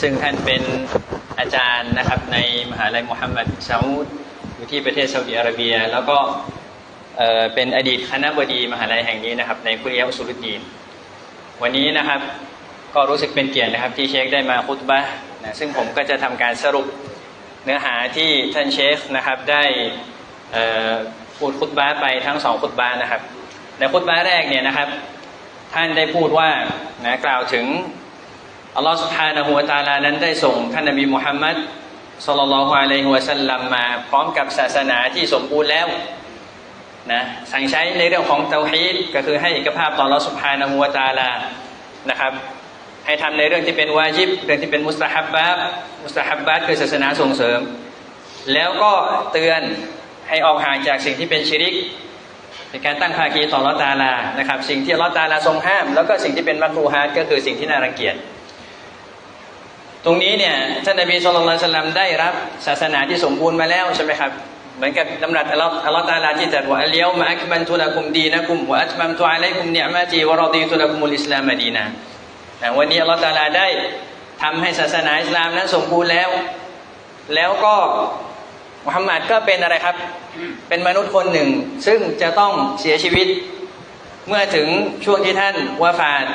ซึ่งท่านเป็นอาจารย์นะครับในมหาลัยมุฮัมมัดซาอุดอยู่ที่ประเทศซาอุดิอาระเบีย แล้วก็เเป็นอดีตคณะบดีมหาลัยแห่งนี้นะครับในคุริยะอุสุลุดีน วันนี้นะครับก็รู้สึกเป็นเกียรตินะครับที่เชคได้มาคุตบะห์นะซึ่งผมก็จะทำการสรุปเนื้อหาที่ท่านเชคนะครับได้พูดคุตบะห์ไปทั้งสองคุตบะห์นะครับในคุตบะห์แรกเนี่ยนะครับท่านได้พูดว่านะกล่าวถึง อัลลอฮฺสุบฮานะฮูวะตะอาลานั้นได้ส่งท่านนบีมุฮัมมัดศ็อลลัลฮุอะลัยฮิวะสัลลัมมา พร้อมกับศาสนาที่สมบูรณ์แล้วนะสั่งใช้ในเรื่องของเตาฮีดก็คือให้เอกภาพต่ออัลลอฮฺสุบฮานะฮูวะตาลานะครับให้ทำในเรื่องที่เป็นวาจิบเรื่องที่เป็นมุสตาฮับบะมุสตาฮับบะคือศาสนาส่งเสริม แล้วก็เตือนให้ออกห่างจากสิ่งที่เป็นชิริกเป็นการตั้งภาคีต่ออัลอตาลานะครับสิ่งที่อัลอตาลาทรงห้าม แล้วก็สิ่งที่เป็นมักรูฮาตก็คือสิ่งที่น่ารังเกียจ ตรงนี้เนี่ยท่านนบีสุลต่านสลัมได้รับศาสนาที่สมบูรณ์มาแล้วใช่ไหมครับ เหมือนกับดำรัสอัลลอฮ์อัลลอฮ์ตาลาที่ตรัสว่าอัลยอมะอักบันตุลักุมดีนะกุมวะอัตมัมตุอะลัยกุมเนียมาตีวะรอดีตุลักุมุลอิสลามดีนะวันนี้อัลลอฮ์ตาลาได้ทำให้ศาสนาอิสลามนั้นสมบูรณ์แล้ว แล้วก็มุฮัมมัดก็เป็นอะไรครับ เป็นมนุษย์คนหนึ่ง ซึ่งจะต้องเสียชีวิต เมื่อถึงช่วงที่ท่านวาฟาด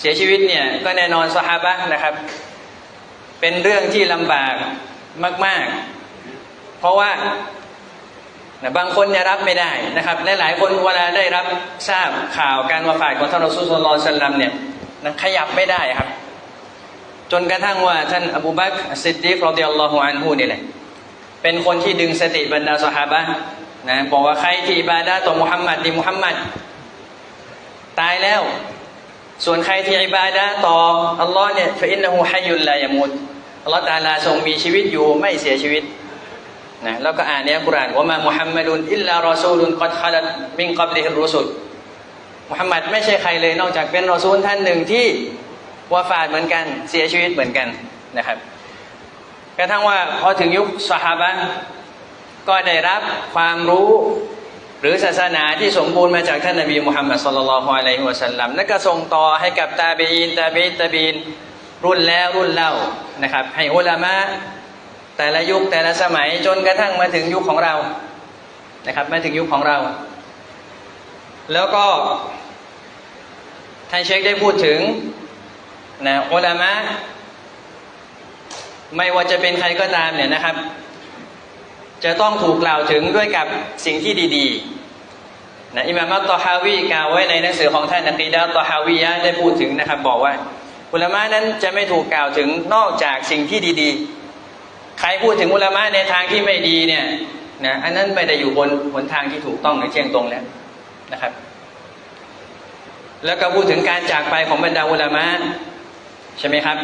เสียชีวิตเนี่ยก็แน่นอนสหาบะนะครับ เป็นเรื่องที่ลำบากมาก ๆ เพราะว่านะบางคนเนี่ยรับไม่ได้นะครับและหลายคนเวลาได้รับทราบข่าวการวาฟาดของท่านรอซูลสุลต่านสัลลัมเนี่ยนะขยับไม่ได้ครับ จนกระทั่งว่าท่านอบูบักรอัสซิดดีกรอดิยัลลอฮุอันฮูนี่แหละเป็นคนที่ดึงสติบรรดาสหาบะห์นะบอกว่าใครที่บาดะห์ต่อมุฮัมมัดดีมุฮัมมัดตายแล้ว ส่วนใครที่อิบาดะต่ออัลลอฮ์เนี่ยฟะอินนะฮูฮัยยุลลายามุตอัลลอฮ์ตาลาทรงมีชีวิตอยู่ไม่เสียชีวิตนะแล้วก็อ่านในอัลกุรอานว่ามามุฮัมมัดุนอิลลารอซูลุนกัดขลัดมินกับลิฮิรุสุลมุฮัมมัดไม่ใช่ใครเลยนอกจากเป็นรอซูลท่านหนึ่งที่วาฟาดเหมือนกันเสียชีวิตเหมือนกันนะครับกระทั่งว่าพอถึงยุคสหาบะก็ได้รับความรู้ หรือศาสนาที่สมบูรณ์มาจากท่านนบีมุฮัมมัดสุลลัลลอฮุอะลัยฮิวะสัลลัมนั่นก็ส่งต่อให้กับตาบีนตาบีนตาบีนรุ่นแล้วรุ่นเล่านะครับ ให้อุลามะแต่ละยุคแต่ละสมัยจนกระทั่งมาถึงยุคของเรานะครับมาถึงยุคของเรา แล้วก็ท่านเชคได้พูดถึงนะอุลามะไม่ว่าจะเป็นใครก็ตามเนี่ยนะครับ จะต้องถูกกล่าวถึงด้วยกับสิ่งที่ดีๆนะอิมามอัตตฮาวีกล่าวไว้ในหนังสือของท่านอักีดะตอฮาวียะได้พูดถึงนะครับ บอกว่าอุลามะนั้นจะไม่ถูกกล่าวถึงนอกจากสิ่งที่ดีๆ ใครพูดถึงอุลามะในทางที่ไม่ดีเนี่ยนะอันนั้นไม่ได้อยู่บนหนทางที่ถูกต้องหรือเที่ยงตรงแล้วนะครับ แล้วก็พูดถึงการจากไปของบรรดาอุลามะใช่ไหมครับ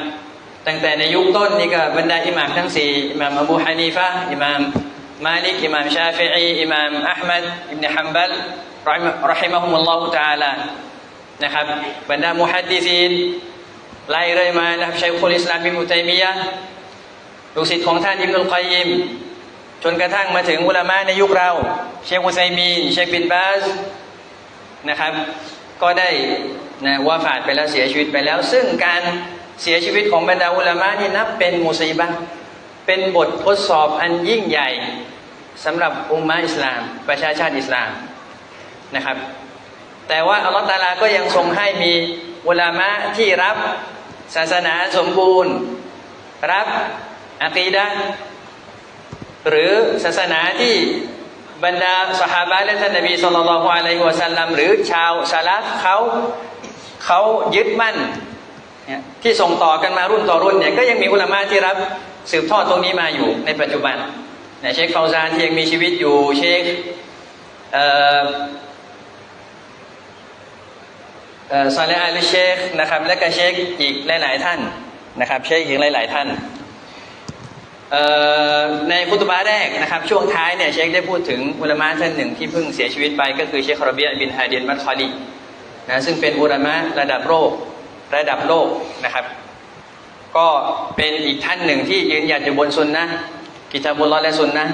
ตั้งแต่ในยุคต้นนี่ก็บรรดาอิหม่ามทั้งสี่อิหม่ามอบูฮานีฟะอิหม่าม มาลิกอิหม่ามชาฟิอีอิหม่ามอัลมัดอิบเนฮัมบัลรอฮิมะฮุมุลลอฮุตะอาลานะครับบรรดามุฮัดดิซีนไล่เลยมานะครับชัยคุลอิสลามบิมุตัยมียะลูกศิษย์ของท่านอิบนุลกอยิมจนกระทั่งมาถึงอุลามะในยุคเรา เชคอุซัยมีนเชคบินบาสนะครับ ก็ได้นะว่าฟาดไปแล้วเสียชีวิตไปแล้ว ซึ่งการเสียชีวิตของบรรดาอุลามะนี่นับเป็นมุสีบะ เป็นบททดสอบอันยิ่งใหญ่สำหรับอุมมะอิสลาม ประชาชาติอิสลามนะครับ แต่ว่าอัลลอฮฺตาลาก็ยังทรงให้มีอุลามะที่รับศาสนาสมบูรณ์ รับอะกีดะหรือศาสนาที่บรรดาสหาบะและท่านนบีสุลต่านละฮ์อะลัยฮิวะสัลลัมหรือชาวซาลาฟเขาเขายึดมั่นที่ส่งต่อกันมารุ่นต่อรุ่นเนี่ยก็ยังมีอุลามะที่รับ สืบทอดตรงนี้มาอยู่ในปัจจุบันเนี่ยเชคฟาวซานที่ยังมีชีวิตอยู่เชคเอ่อซาเลอาลิเชคนะครับและก็เชคอีกหลาย ๆ ท่านนะครับเชคอีกหลาย ๆ ท่านในคุตบะแรกนะครับ ช่วงท้ายเนี่ยเชคได้พูดถึงอุลามะท่านหนึ่งที่เพิ่งเสียชีวิตไป ก็คือเชคารเบียบินฮาดินมัตคอลีนะซึ่งเป็นอุลามะระดับโลกระดับโลกนะครับ ก็เป็นอีกท่านหนึ่งที่ยืนหยัดอยู่บนซุนนะกิจาบุลลอฮ์และซุนนะ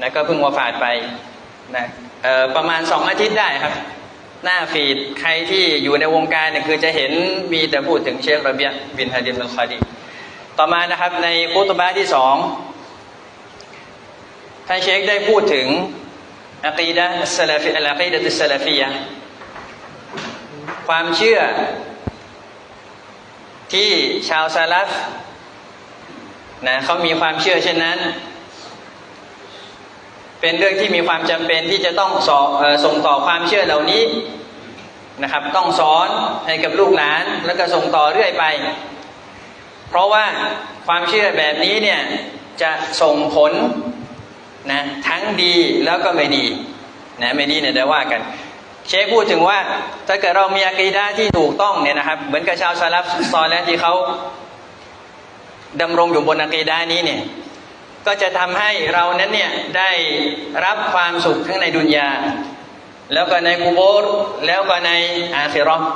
นะก็เพิ่งวาฟาดไปนะประมาณสองอาทิตย์ได้ครับ หน้าฟีดใครที่อยู่ในวงการเนี่ยคือจะเห็นมีแต่พูดถึงเชคระเบียบินฮาดินอัลคอดีต่อมานะครับในคุตบะที่สองท่านเชคได้พูดถึงอะกีดะสซะลาฟีอะกีดะตุสลาฟียะห์ความเชื่อ ที่ชาวซาลัฟนะเขามีความเชื่อเช่นนั้น เป็นเรื่องที่มีความจำเป็นที่จะต้องสอเอ่อส่งต่อความเชื่อเหล่านี้นะครับ ต้องสอนให้กับลูกหลานแล้วก็ส่งต่อเรื่อยไป เพราะว่าความเชื่อแบบนี้เนี่ยจะส่งผลนะทั้งดีแล้วก็ไม่ดีนะไม่ดีเนี่ยเดี๋ยวว่ากัน เชคพูดถึงว่าถ้าเกิดเรามีอากีดาที่ถูกต้องเนี่ยนะครับ เหมือนกับชาวซาลับซอลและที่เขาดำรงอยู่บนอากีดานี้เนี่ยก็จะทำให้เรานั้นเนี่ยได้รับความสุขทั้งในดุนยา แล้วก็ในกูโบรแล้วก็ในอาคิราะห์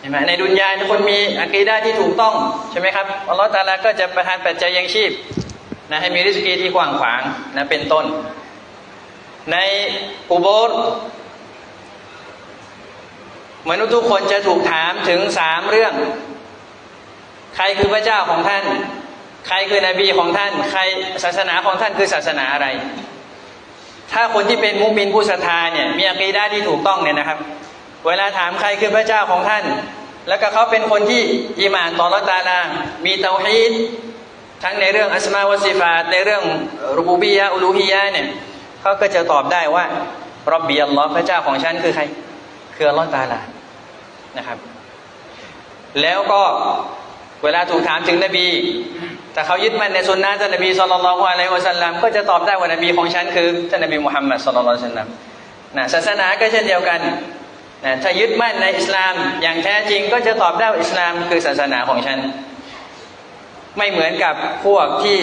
เห็นไหมในดุนยาคนมีอากีดาที่ถูกต้องใช่ไหมครับอัลลอฮฺตาลาก็จะประทานปัจจัยยังชีพนะให้มีริสกีที่กว้างขวางนะเป็นต้น ในกูโบร มนุษย์ทุกคนจะถูกถามถึงสามเรื่อง ใครคือพระเจ้าของท่าน ใครคือนบีของท่าน ใครศาสนาของท่านคือศาสนาอะไร ถ้าคนที่เป็นมุมินผู้ศรัทธาเนี่ยมีอากีดาที่ถูกต้องเนี่ยนะครับ เวลาถามใครคือพระเจ้าของท่าน แล้วก็เขาเป็นคนที่อีหมานต่อละตาลา มีเตาฮีดทั้งในเรื่องอัสมาวะซิฟาในเรื่องรูบูบียะอุลูฮียะเนี่ยเขาก็จะตอบได้ว่ารอบบีอัลลอฮ์พระเจ้าของฉันคือใคร คืออัลลอฮ์ตาลา นะครับ แล้วก็เวลาถูกถามถึงนบี แต่เขายึดมั่นในสุนนะท่านนบีสุลต่านละฮ์อะลัยฮิวะสัลลัมก็จะตอบได้ว่านบีของฉันคือท่านนบีมุฮัมมัดสุลลัลลอฮุอะลัยฮิวะสัลลัมนะศาสนาก็เช่นเดียวกันนะถ้ายึดมั่นในอิสลามอย่างแท้จริงก็จะตอบได้ว่าอิสลามคือศาสนาของฉัน ไม่เหมือนกับพวกที่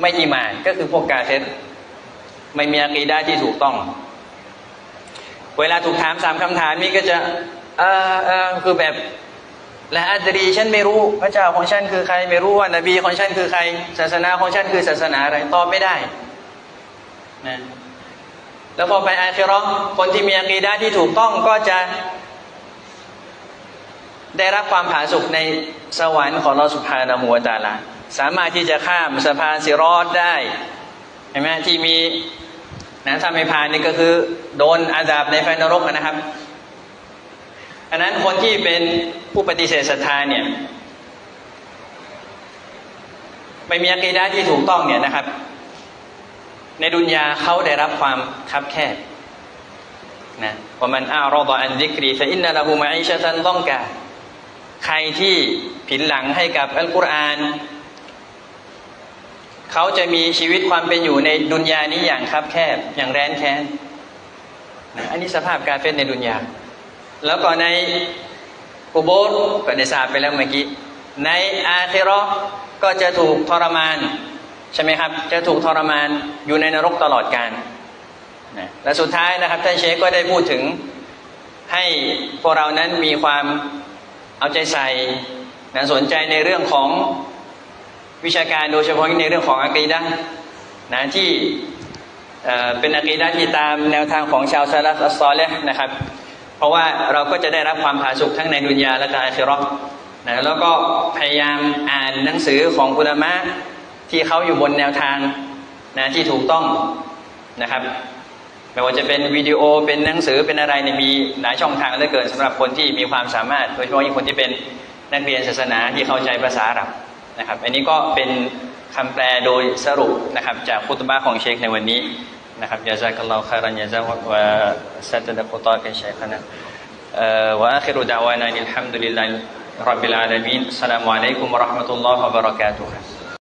ไม่อีหมานก็คือพวกกาเฟรไม่มีอากีดาที่ถูกต้อง เวลาถูกถามสามคำถามนี้ก็จะเออเออคือแบบและอัตรีฉันไม่รู้พระเจ้าของฉันคือใคร ไม่รู้ว่านบีของฉันคือใคร ศาสนาของฉันคือศาสนาอะไรตอบไม่ได้นะแล้วพอไปอาคิเราะห์คนที่มีอากีดาที่ถูกต้องก็จะ ได้รับความผาสุกในสวรรค์ของเราสุภาณหัวตาลาสามารถที่จะข้ามสะพานสิรอดได้เห็นไหมที่มี นะถ้าไม่ผ่านนี่ก็คือ โดนอาดาบในไฟนรกนะครับอันนั้นคนที่เป็นผู้ปฏิเสธศรัทธาเนี่ยไม่มีอากีดาที่ถูกต้องเนี่ยนะครับ ในดุนยาเขาได้รับความคับแคบนะว่ามันอารอดอันดิกรีฟอินนัลหูมาอิชะตันต้องกาใครที่ผินหลังให้กับอัลกุรอาน เขาจะมีชีวิตความเป็นอยู่ในดุนยานี้อย่างคับแคบอย่างแร้นแค้นอันนี้สภาพการเป็นในดุนยา แล้วก็ในอุโบสก็ได้ทราบไปแล้วเมื่อกี้ ในอาคิเรก็จะถูกทรมาน ใช่ไหมครับ จะถูกทรมานอยู่ในนรกตลอดกาลนะและสุดท้ายนะครับท่านเชคก็ได้พูดถึงให้พวกเรานั้นมีความเอาใจใส่นะสนใจในเรื่องของ วิชาการโดยเฉพาะในเรื่องของอากีดะห์นะที่เป็นอากีดะที่ตามแนวทางของชาวซาลฟอัสซอเลห์นะครับ เพราะว่าเราก็จะได้รับความผาสุกทั้งในดุนยาและในอาคิเราะห์นะแล้วก็พยายามอ่านหนังสือของอุลามะที่เขาอยู่บนแนวทางนะที่ถูกต้องนะครับไม่ว่าจะเป็นวิดีโอเป็นหนังสือเป็นอะไรเนี่ยมีหลายช่องทางเหลือเกินสำหรับคนที่มีความสามารถ โดยเฉพาะยิ่งคนที่เป็นนักเรียนศาสนาที่เข้าใจภาษาอาหรับ นะครับ อันนี้ก็เป็นคำแปลโดยสรุปนะครับจากคุตบะห์ของเชคในวันนี้นะครับยาซากัลลอฮคารันยาซาวะสัตดะกุตากันเชคนะวะอัครุดะวานานิลฮัมดุลิลลาฮิรับบิลอาลามีนอัสลามุอะลัยกุมวะราะห์มะตุลลอฮ์วะบะเราะกาตุฮ์